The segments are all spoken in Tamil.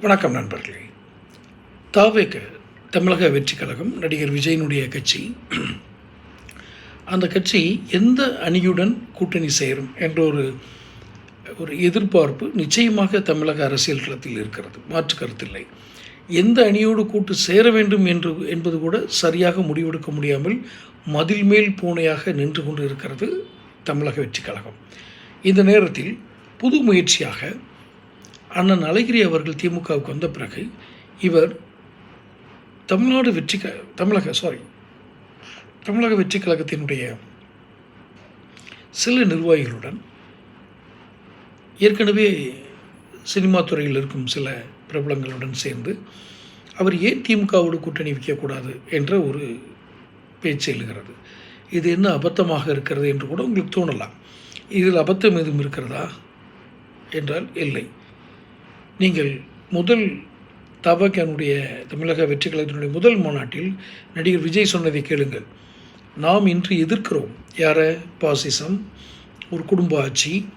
வணக்கம் நண்பர்களே. தாவேக தமிழக வெற்றி கழகம் நடிகர் விஜயனுடைய கட்சி. அந்த கட்சி எந்த அணியுடன் கூட்டணி சேரும் என்ற ஒரு ஒரு எதிர்பார்ப்பு நிச்சயமாக தமிழக அரசியல் களத்தில் இருக்கிறது. மாற்று கருத்தில்லை. எந்த அணியோடு கூட்டு சேர வேண்டும் என்று என்பது கூட சரியாக முடிவெடுக்க முடியாமல் மதில் மேல் பூனையாக நின்று கொண்டு இருக்கிறது தமிழக வெற்றி கழகம். இந்த நேரத்தில் புது முயற்சியாக அண்ணன் அழகிரி அவர்கள் திமுகவுக்கு வந்த பிறகு இவர் தமிழ்நாடு வெற்றி க தமிழக சாரி தமிழக வெற்றி கழகத்தினுடைய சில நிர்வாகிகளுடன் ஏற்கனவே சினிமா துறையில் இருக்கும் சில பிரபலங்களுடன் சேர்ந்து அவர் ஏன் திமுகவோடு கூட்டணி வைக்கக்கூடாது என்ற ஒரு பேச்சு எழுகிறது. இது என்ன அபத்தமாக இருக்கிறது என்று கூட உங்களுக்கு தோணலாம். இதில் அபத்தம் எதுவும் இருக்கிறதா? என்றால் இல்லை. நீங்கள் முதல் தபகனுடைய தமிழக வெற்றி கழகத்தினுடைய முதல் மாநாட்டில் நடிகர் விஜய் சொன்னதை கேளுங்கள். நாம் இன்று எதிர்க்கிறோம். யார? பாசிசம். ஒரு குடும்ப ஆட்சி.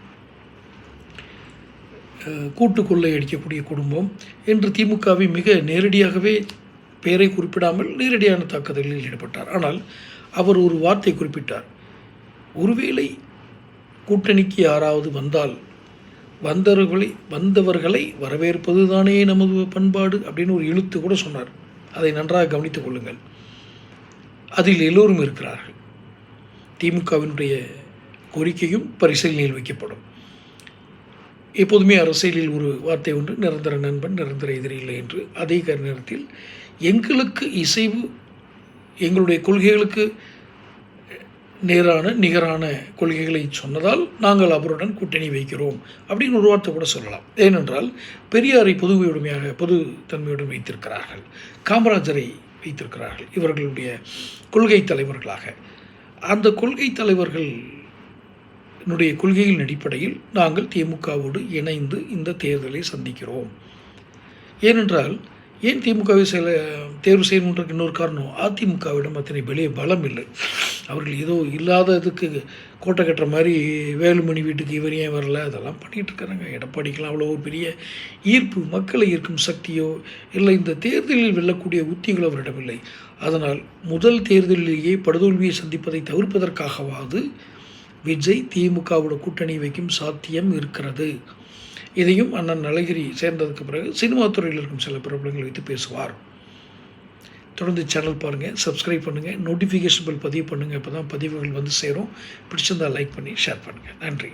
கூட்டுக்குள்ளே கூட்டு கொள்ளை அடிக்கக்கூடிய குடும்பம் என்று திமுகவை மிக நேரடியாகவே பெயரை குறிப்பிடாமல் நேரடியான தாக்குதலில் ஈடுபட்டார். ஆனால் அவர் ஒரு வார்த்தை குறிப்பிட்டார். ஒருவேளை கூட்டணிக்கு யாராவது வந்தால் வந்தவர்களை வந்தவர்களை வரவேற்பது தானே நமது பண்பாடு அப்படின்னு ஒரு இழுத்து கூட சொன்னார். அதை நன்றாக கவனித்துக் கொள்ளுங்கள். அதில் எல்லோரும் இருக்கிறார்கள். திமுகவினுடைய கோரிக்கையும் பரிசீலனையில் வைக்கப்படும். எப்போதுமே அரசியலில் ஒரு வார்த்தை ஒன்று நிரந்தர நண்பன் நிரந்தர எதிரி இல்லை என்று. அதே நேரத்தில் எங்களுக்கு இசைவு எங்களுடைய கொள்கைகளுக்கு நேரான நிகரான கொள்கைகளை சொன்னதால் நாங்கள் அவருடன் கூட்டணி வைக்கிறோம் அப்படின்னு ஒரு வார்த்தை கூட சொல்லலாம். ஏனென்றால் பெரியாரை பொதுவுடைமையாக பொது தன்மையுடன் வைத்திருக்கிறார்கள். காமராஜரை வைத்திருக்கிறார்கள் இவர்களுடைய கொள்கை தலைவர்களாக. அந்த கொள்கை தலைவர்கள் என்னுடைய கொள்கையின் அடிப்படையில் நாங்கள் திமுகவோடு இணைந்து இந்த தேர்தலை சந்திக்கிறோம். ஏனென்றால் ஏன் திமுகவை சில தேர்வு செய்யணுன்றதுக்கு இன்னொரு காரணம் அதிமுகவிடம் அத்தனை வெளியே பலம் இல்லை. அவர்கள் ஏதோ இல்லாததுக்கு கோட்டை கட்டுற மாதிரி வேலுமணி வீட்டுக்கு இவர் ஏன் வரல? அதெல்லாம் பண்ணிகிட்டு இருக்காங்க எடப்பாடிக்கெலாம் அவ்வளோ ஒரு பெரிய ஈர்ப்பு மக்களை ஈர்க்கும் சக்தியோ இல்லை. இந்த தேர்தலில் வெல்லக்கூடிய உத்திகள் அவரிடம் இல்லை. அதனால் முதல் தேர்தலிலேயே படுதோல்வியை சந்திப்பதை தவிர்ப்பதற்காகவாவது விஜய் திமுகவோட கூட்டணி வைக்கும் சாத்தியம் இருக்கிறது. இதையும் அண்ணன் அழகிரி சேர்ந்ததுக்கு பிறகு சினிமா துறையில் இருக்கும் சில பிரபலங்கள் வைத்து பேசுவார். தொடர்ந்து சேனல் பாருங்கள் சப்ஸ்கிரைப் பண்ணுங்கள் நோட்டிஃபிகேஷன் பில் பதிவு பண்ணுங்கள் இப்போ தான் பதிவுகள் வந்து சேரும். பிடிச்சிருந்தால் லைக் பண்ணி ஷேர் பண்ணுங்கள் நன்றி.